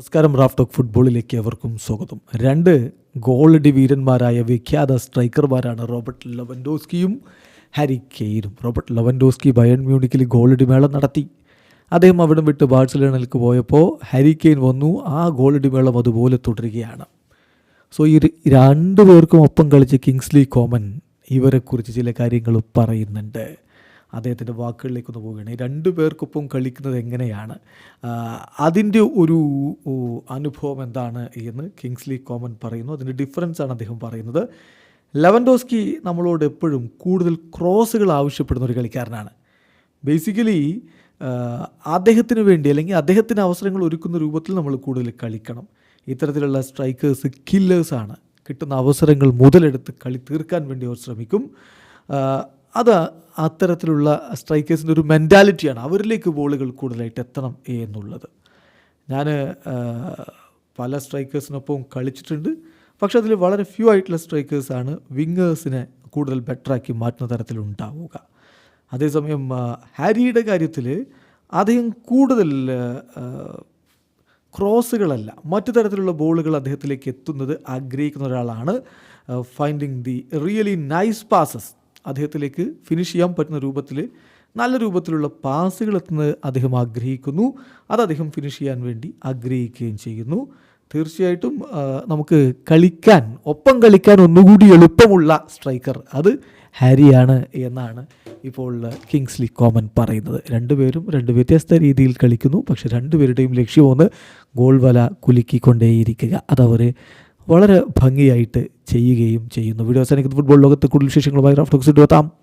നമസ്കാരം Raf talk ഫുട്ബോളിലേക്ക് അവർക്കും സ്വാഗതം. രണ്ട് ഗോളടി വീരന്മാരായ വിഖ്യാത സ്ട്രൈക്കർമാരാണ് റോബർട്ട് ലവൻഡോസ്കിയും ഹാരി കെയ്നും. റോബർട്ട് ലവൻഡോസ്കി ബയൺ മ്യൂണിക്കിൽ ഗോളടി മേളം നടത്തി. അദ്ദേഹം അവിടെ വിട്ട് ബാഴ്സലോണയിലേക്ക് പോയപ്പോൾ ഹാരി കെയ്ൻ വന്നു ആ ഗോളടി മേളം അതുപോലെ തുടരുകയാണ്. സോ ഈ രണ്ടു പേർക്കും ഒപ്പം കളിച്ച കിങ്സ്ലി കോമൻ ഇവരെക്കുറിച്ച് ചില കാര്യങ്ങൾ പറയുന്നുണ്ട്. അദ്ദേഹത്തിന്റെ വാക്കുകളിലേക്കൊന്ന് പോവുകയാണ്. ഈ രണ്ടു പേർക്കൊപ്പം കളിക്കുന്നത് എങ്ങനെയാണ്? അതിന്റെ ഒരു അനുഭവം എന്താണ് എന്ന് കിങ്സ്ലി കോമൻ പറയുന്നു. അതിന്റെ ഡിഫറൻസ് ആണ് അദ്ദേഹം പറയുന്നത്. ലെവൻഡോസ്കി നമ്മളോട് എപ്പോഴും കൂടുതൽ ക്രോസുകൾ ആവശ്യപ്പെടുന്ന ഒരു കളിക്കാരനാണ്. ബേസിക്കലി അദ്ദേഹത്തിന് വേണ്ടി അല്ലെങ്കിൽ അദ്ദേഹത്തിന് അവസരങ്ങൾ ഒരുക്കുന്ന രൂപത്തിൽ നമ്മൾ കൂടുതൽ കളിക്കണം. ഇത്തരത്തിലുള്ള സ്ട്രൈക്കേഴ്സ് കില്ലേഴ്സാണ് കിട്ടുന്ന അവസരങ്ങൾ മുതലെടുത്ത് കളി തീർക്കാൻ വേണ്ടി അവർ ശ്രമിക്കും. അത് അത്തരത്തിലുള്ള സ്ട്രൈക്കേഴ്സിന്റെ ഒരു മെന്റാലിറ്റിയാണ് അവരിലേക്ക് ബോളുകൾ കൂടുതലായിട്ട് എത്തണം എന്നുള്ളത്. ഞാൻ പല സ്ട്രൈക്കേഴ്സിനൊപ്പം കളിച്ചിട്ടുണ്ട്. പക്ഷേ അതിൽ വളരെ ഫ്യൂ ആയിട്ടുള്ള സ്ട്രൈക്കേഴ്സാണ് വിങ്ങേഴ്സിനെ കൂടുതൽ ബെറ്ററാക്കി മാറ്റുന്ന തരത്തിലുണ്ടാവുക. അതേസമയം ഹാരിയുടെ കാര്യത്തിൽ അദ്ദേഹം കൂടുതൽ ക്രോസുകളല്ല മറ്റു തരത്തിലുള്ള ബോളുകൾ അദ്ദേഹത്തിലേക്ക് എത്തുന്നത് ആഗ്രഹിക്കുന്ന ഒരാളാണ് finding the really nice passes അദ്ദേഹത്തിലേക്ക് finish ചെയ്യാൻ പറ്റുന്ന രൂപത്തിൽ നല്ല രൂപത്തിലുള്ള പാസുകൾ എത്തുന്നത് അദ്ദേഹം ആഗ്രഹിക്കുന്നു. അത് അദ്ദേഹം ഫിനിഷ് ചെയ്യാൻ വേണ്ടി ആഗ്രഹിക്കുകയും ചെയ്യുന്നു. തീർച്ചയായിട്ടും നമുക്ക് കളിക്കാൻ ഒപ്പം കളിക്കാൻ ഒന്നുകൂടി എളുപ്പമുള്ള സ്ട്രൈക്കർ അത് ഹാരിയാണ് എന്നാണ് ഇപ്പോൾ കിങ്സ്ലി കോമൻ പറയുന്നത്. രണ്ടുപേരും രണ്ട് വ്യത്യസ്ത രീതിയിൽ കളിക്കുന്നു. പക്ഷെ രണ്ടുപേരുടെയും ലക്ഷ്യമൊന്ന് ഗോൾ വല കുലുക്കിക്കൊണ്ടേയിരിക്കുക. അതവർ വളരെ ഭംഗിയായിട്ട് ചെയ്യുകയും ചെയ്യുന്നു. വീഡിയോ അവസാനിക്കുന്ന. ഫുട്ബോൾ ലോകത്ത് കൂടുതൽ വിശേഷങ്ങളുമായി റാഫ്റ്റോക്സ് എത്താം